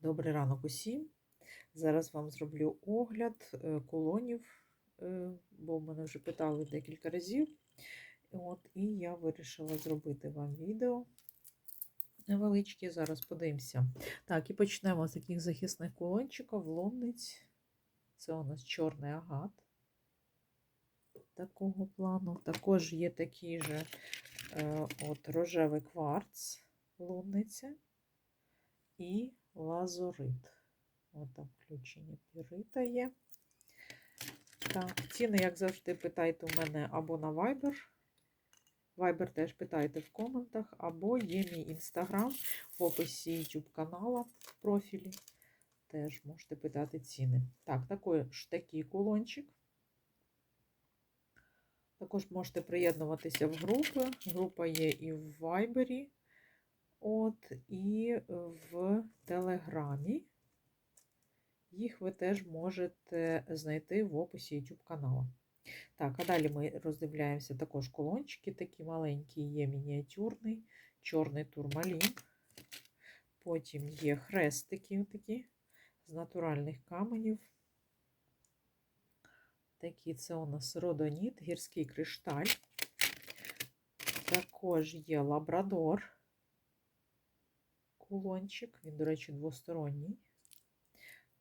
Добрий ранок усім. Зараз вам зроблю огляд е, кулонів, е, бо мене вже питали декілька разів. От, і я вирішила зробити вам відео невеличке. Зараз подивимося. Так, і почнемо з таких захисних кулончиків, ломниць. Це у нас чорний агат такого плану. Також є такий же е, от, рожевий кварц, лунниця і лазурит. От там включення пірита є. Так, ціни, як завжди, питайте у мене або на Viber. Viber теж питайте в коментах, або є мій інстаграм в описі YouTube канала в профілі. Теж можете питати ціни. Так, також такий кулончик. Також можете приєднуватися в групи. Група є і в Viber, от, і в Телеграмі. Їх ви теж можете знайти в описі YouTube каналу. Так, а далі ми роздивляємося також колончики, такі маленькі, є мініатюрний, чорний турмалін. Потім є хрестики такі з натуральних каменів. Такі це у нас родоніт, гірський кришталь. Також є лабрадор, кулончик, він, до речі, двосторонній.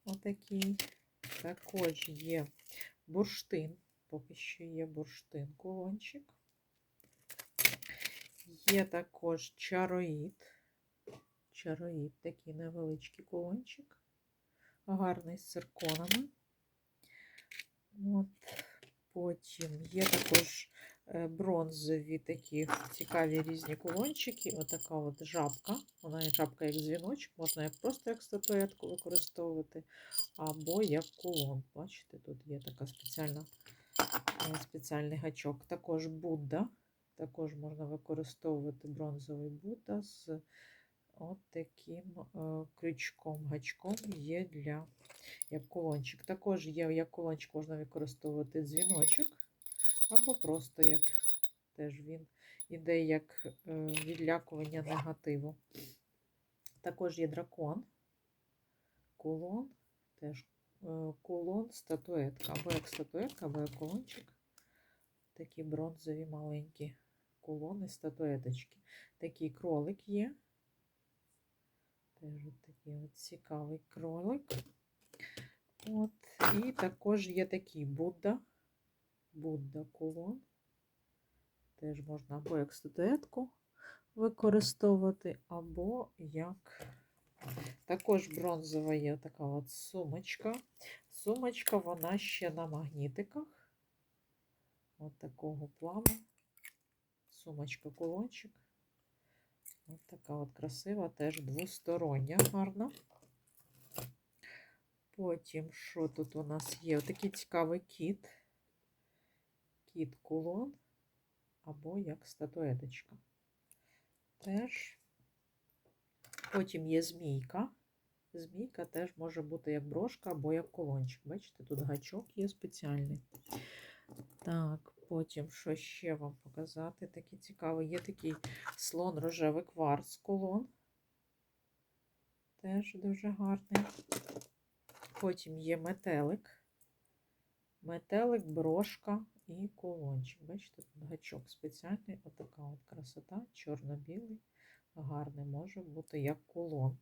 Отакий. Також є бурштин, поки що є бурштин кулончик. Є також чароїд. Чароїд, такий невеличкий кулончик, гарний з цирконами. От. Потім є також бронзові такі цікаві різні кулончики. Отака от жабка. Вона є жабка як дзвіночок, можна як просто як статуетку використовувати, або як кулон. Бачите, тут є така спеціальна, спеціальний гачок. Також Будда. Також можна використовувати бронзовий Будда з от таким крючком, гачком є для як кулончик. Також є як кулончик можна використовувати дзвіночок, або просто як теж він іде як відлякування негативу. Також є дракон, кулон, теж кулон, статуетка, або як статуетка, або як кулончик. Такі бронзові маленькі кулони, статуеточки. Такий кролик є. Теж такий от цікавий кролик. От, І також є такий Будда. Будда кулон. Теж можна або як статуетку використовувати, або як. Також бронзова є така от сумочка. Сумочка, вона ще на магнітиках. От такого плану. Сумочка-кулончик. Ось така от красива, теж двостороння, гарна. Потім, що тут у нас є? Отакий цікавий кіт. Кіт-кулон, або як статуеточка. Теж. Потім є змійка. Змійка теж може бути як брошка, або як колончик. Бачите, тут гачок є спеціальний. Так, потім, що ще вам показати? Такий цікавий. Є такий слон рожевий кварц колон. Теж дуже гарний. Потім є метелик. Метелик, брошка і колончик. Бачите, тут гачок спеціальний, отака от красота, чорно-білий, гарний, може бути як кулон.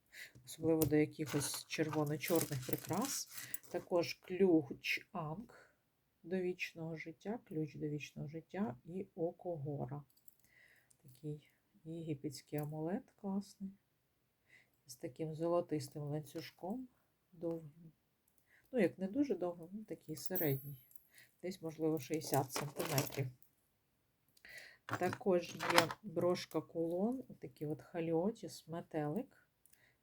Особливо до якихось червоно-чорних прикрас. Також ключ Анг до вічного життя, ключ до вічного життя і око гора. Такий єгипетський амулет класний. З таким золотистим ланцюжком довгим. Ну, як не дуже довгим, ну такий середній. Десь, можливо, 60 см. Також є брошка кулон, такий от халіотіс, метелик.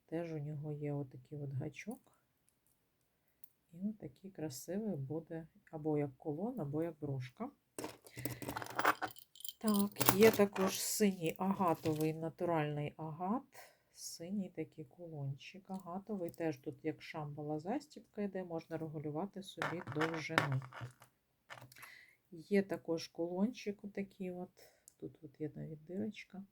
Теж у нього є отакий от гачок. І ось такий красивий буде або як колон, або як брошка. Так, є також синій агатовий натуральний агат. Синій такий кулончик агатовий. Теж тут як шамбала застібка йде, можна регулювати собі довжину. Є також кулончик такий от. Тут от є навіть дирочка.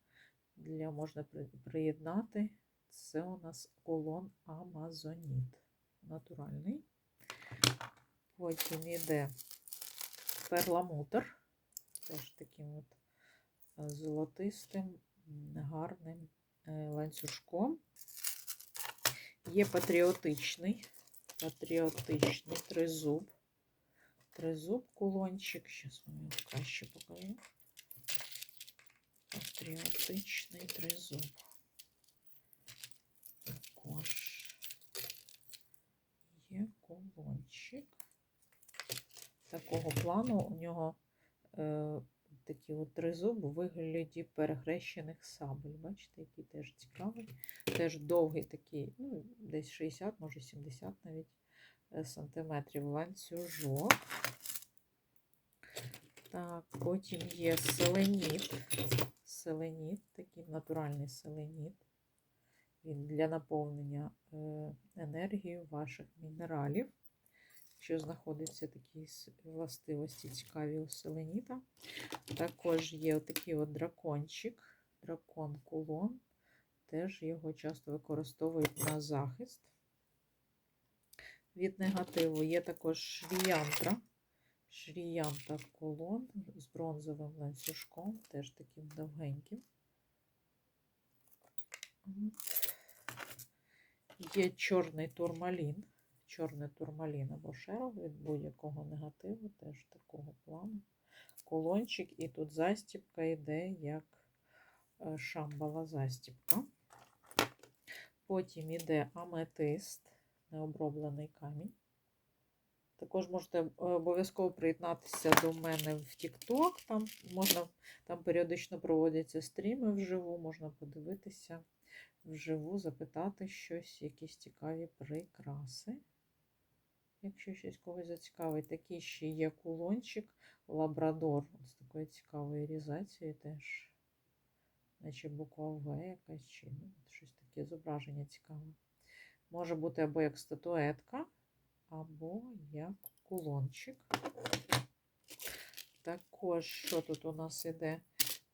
Для можна приєднати Це у нас колон Амазоніт. Натуральний. Потім йде перламутр. Теж таким от е, золотистим, гарним е, ланцюжком. Є патріотичний, патріотичний тризуб. Тризуб кулончик. Зараз вам його краще покажу. Патріотичний тризуб. Також є кулончик. Такого плану у нього е, такі от тризуб у вигляді перехрещених сабель. Бачите, який теж цікавий. Теж довгий такий, ну, десь 60, може 70 навіть е, сантиметрів ланцюжок. Так, потім є селеніт. Селеніт, такий натуральний селеніт. Він для наповнення е, енергії ваших мінералів. Що знаходиться такі властивості цікаві у селеніта. Також є отакий от дракончик, дракон кулон. Теж його часто використовують на захист. Від негативу є також шріянтра. Шріянта кулон з бронзовим ланцюжком, теж таким довгеньким. Є чорний турмалін. Чорний турмалін або шерл від будь-якого негативу, теж такого плану. Колончик, і тут застіпка йде як е, шамбала застіпка. Потім йде аметист, необроблений камінь. Також можете е, обов'язково приєднатися до мене в TikTok. Там можна, там періодично проводяться стріми вживу, можна подивитися вживу, запитати щось, якісь цікаві прикраси. Якщо щось когось зацікавить, такий ще є кулончик Лабрадор з такою цікавою різацією теж. Наче буква В якась чи ну, щось таке зображення цікаве. Може бути або як статуетка, або як кулончик. Також, що тут у нас іде?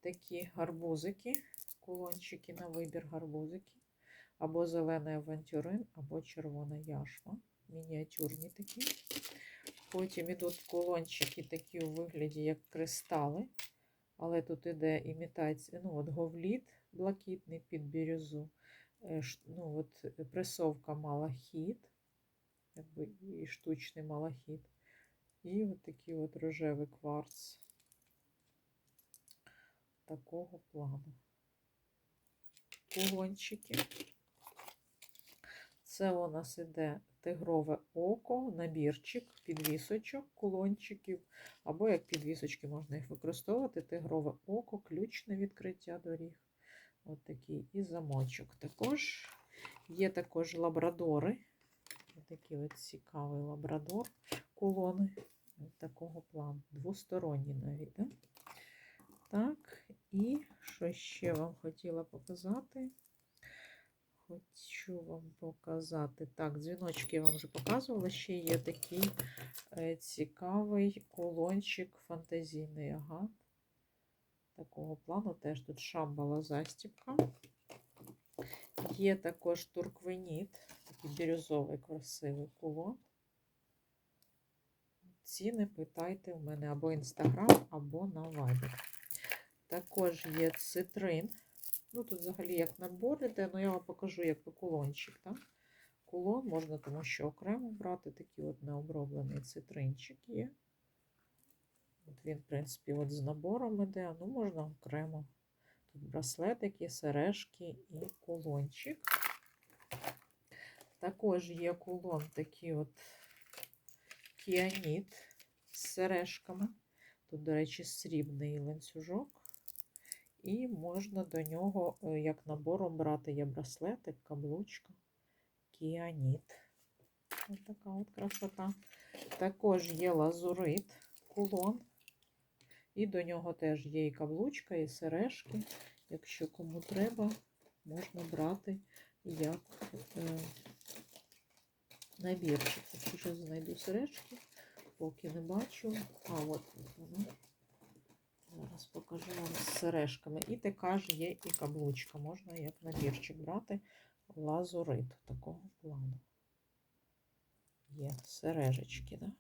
Такі гарбузики, кулончики на вибір гарбузики. Або зелений авантюрин, або червона яшма. Мініатюрні такі. Потім ідуть кулончики такі у вигляді, як кристали. Але тут іде імітація, ну от говліт блакитний під бірюзу. Е, Ну, от пресовка малахіт, якби і штучний малахіт. І от такий от рожевий кварц такого плану. Кулончики. Це у нас іде тигрове око, набірчик, підвісочок, кулончиків, або як підвісочки можна їх використовувати. Тигрове око, ключ на відкриття доріг. От такий і замочок. Також є також лабрадори. Такий от цікавий лабрадор, кулони от такого плану. Двосторонні навіть. Да? Так, і що ще вам хотіла показати? Хочу вам показати. Так, дзвіночки я вам вже показувала. Ще є такий е, цікавий колончик фантазійний агат. Такого плану теж тут шамбала застіпка. Є також турквеніт, такий бірюзовий красивий кулон. Ціни питайте в мене або інстаграм, або на Viber. Також є цитрин. Ну, тут взагалі як набор іде, але я вам покажу, як кулончик. Так? Кулон можна, тому що окремо брати такий от необроблений цитринчик є. От він, в принципі, от з набором іде, ну можна окремо. Тут браслетики, сережки і кулончик. Також є кулон такий от кіаніт з сережками. Тут, до речі, срібний ланцюжок. І можна до нього, е, як набором брати, є браслетик, каблучка, кіаніт. Ось така от красота. Також є лазурит, кулон. І до нього теж є і каблучка, і сережки. Якщо кому треба, можна брати як е, набірчик. Якщо знайду сережки, поки не бачу. А от воно. Зараз покажу вам з сережками. І така ж є і каблучка. Можна як набірчик брати. лазурит такого плану. Є сережечки, да?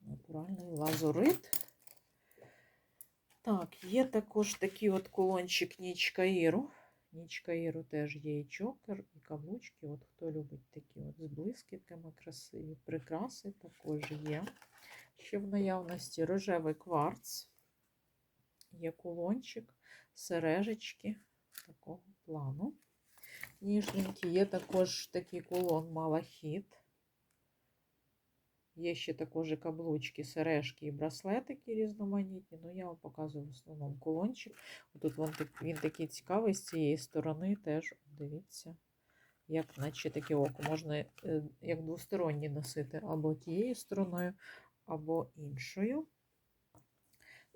Натуральний лазурит. Так, є також такий от кулончик Ніч Каїру. Ніч Каїру теж є і чокер, і каблучки. От хто любить такі от з блискітками красиві прикраси, також є. Ще в наявності рожевий кварц. Є кулончик, сережечки такого плану. Ніжненькі Є також такий кулон малахіт. Є ще також і каблучки, сережки і браслетики різноманітні. Ну, я вам показую в основному кулончик. Тут він, він такий цікавий з цієї сторони теж, дивіться, як наче таке око. Можна е, як двосторонні носити або тією стороною, або іншою.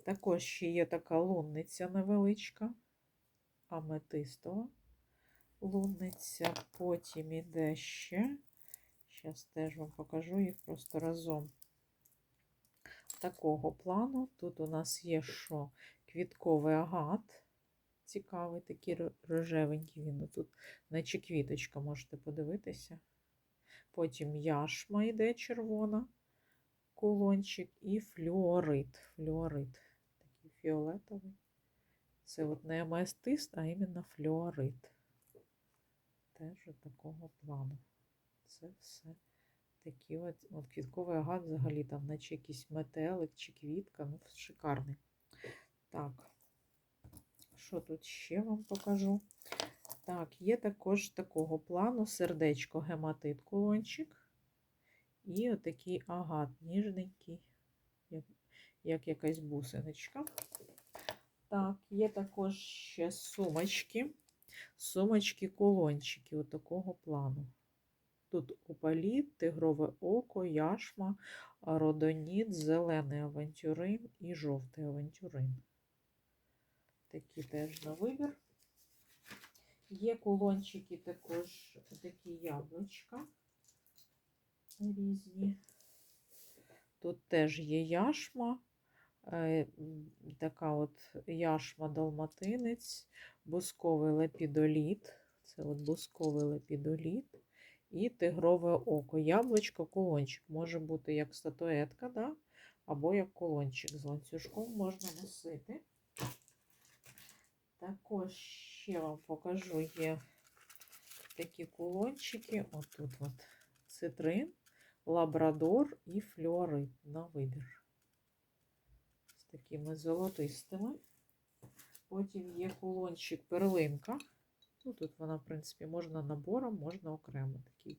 Також ще є така лунниця невеличка, аметистова лунниця. Потім іде ще. Зараз теж вам покажу їх просто разом. Такого плану. Тут у нас є що? Квітковий агат. Цікавий, такий рожевенький він. Тут, наче квіточка, можете подивитися. Потім яшма йде червона, кулончик і флюорит. Флюорит. Такий фіолетовий. Це от не аметист, а іменно флюорит. Теж такого плану. Це все такі от, от квітковий агат взагалі там, наче якийсь метелик чи квітка. Ну, шикарний. Так, що тут ще вам покажу? Так, є також такого плану сердечко гематит кулончик. І отакий агат ніжненький, як, як якась бусиночка. Так, є також ще сумочки. Сумочки кулончики от такого плану. Тут опаліт, тигрове око, яшма, родоніт, зелений авантюрин і жовтий авантюрин. Такі теж на вибір. Є кулончики також такі яблучка різні. Тут теж є яшма, е, така от яшма далматинець, бусковий лепідоліт. Це от бусковий лепідоліт і тигрове око. Яблучко, кулончик. Може бути як статуетка, да? або як кулончик з ланцюжком можна носити. Також ще вам покажу є такі кулончики. Отут от цитрин, лабрадор і флюорит на вибір. З такими золотистими. Потім є кулончик перлинка. Ну, тут вона, в принципі, можна набором, можна окремо. Такий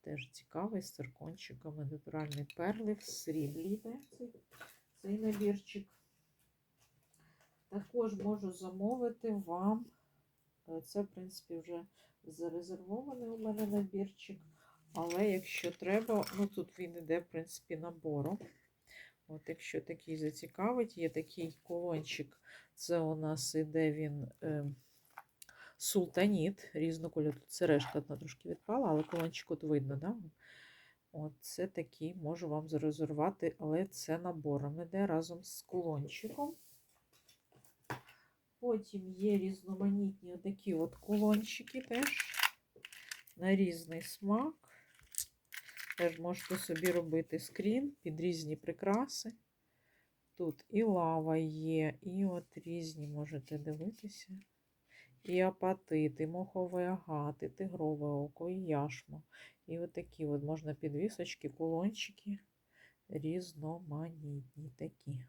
теж цікавий з циркончиками. Натуральний перли в сріблі йде цей, набірчик. Також можу замовити вам. е, Це, в принципі, вже зарезервований у мене набірчик. Але якщо треба, ну тут він іде, в принципі, набором. От якщо такий зацікавить, є такий колончик. Це у нас іде він е, султаніт різнокольору. Тут сережка одна трошки відпала, але колончик от видно, да? От це такий можу вам зарезервувати, але це набором іде разом з кулончиком. Потім є різноманітні отакі от кулончики теж на різний смак. Теж можете собі робити скрін під різні прикраси. Тут і лава є, і от різні можете дивитися. І апатит, і моховий агат, і тигрове око, і яшма. І от такі от можна підвісочки, кулончики різноманітні такі.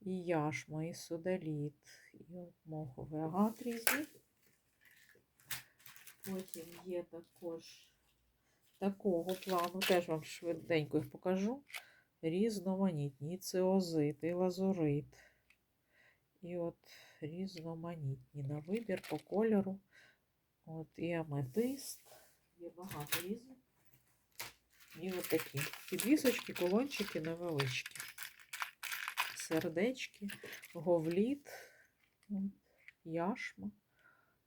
І яшма, і судаліт, і моховий агат різний. Потім є також такого плану, теж вам швиденько їх покажу. Різноманітні, і циозит, і лазурит. І от різноманітні на вибір по кольору. От і аметист. Є багато різних. І от такі підвісочки, колончики невеличкі. Сердечки, говліт, яшма,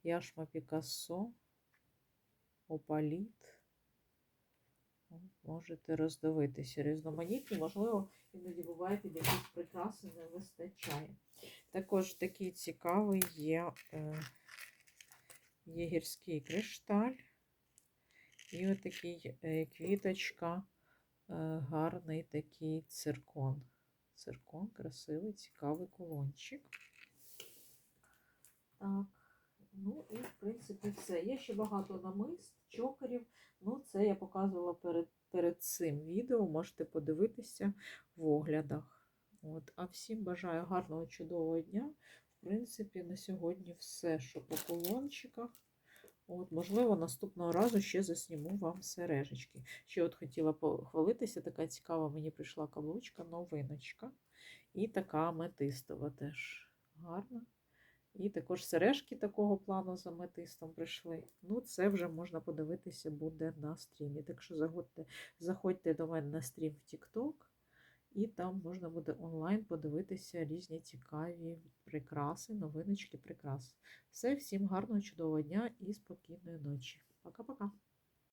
яшма Пікассо, опаліт. Можете роздивитися різноманітні, можливо, іноді буває якісь прикраси не вистачає. Також такий цікавий є е, є гірський кришталь. І отакий е, квіточка, е, гарний такий циркон. Циркон, красивий, цікавий колончик. Так, ну і в принципі все. Є ще багато намист, чокерів. Ну, це я показувала перед, перед цим відео. Можете подивитися в оглядах. От. А всім бажаю гарного, чудового дня. В принципі, на сьогодні все, що по колончиках. От, можливо, наступного разу ще засніму вам сережечки. Ще от хотіла похвалитися, така цікава мені прийшла каблучка, новиночка. І така аметистова теж гарна. І також сережки такого плану з аметистом прийшли. Ну, це вже можна подивитися буде на стрімі. Так що заходьте, заходьте до мене на стрім в TikTok, і там можна буде онлайн подивитися різні цікаві прикраси, новиночки, прикрас. Все, всім гарного, чудового дня і спокійної ночі. Пока-пока.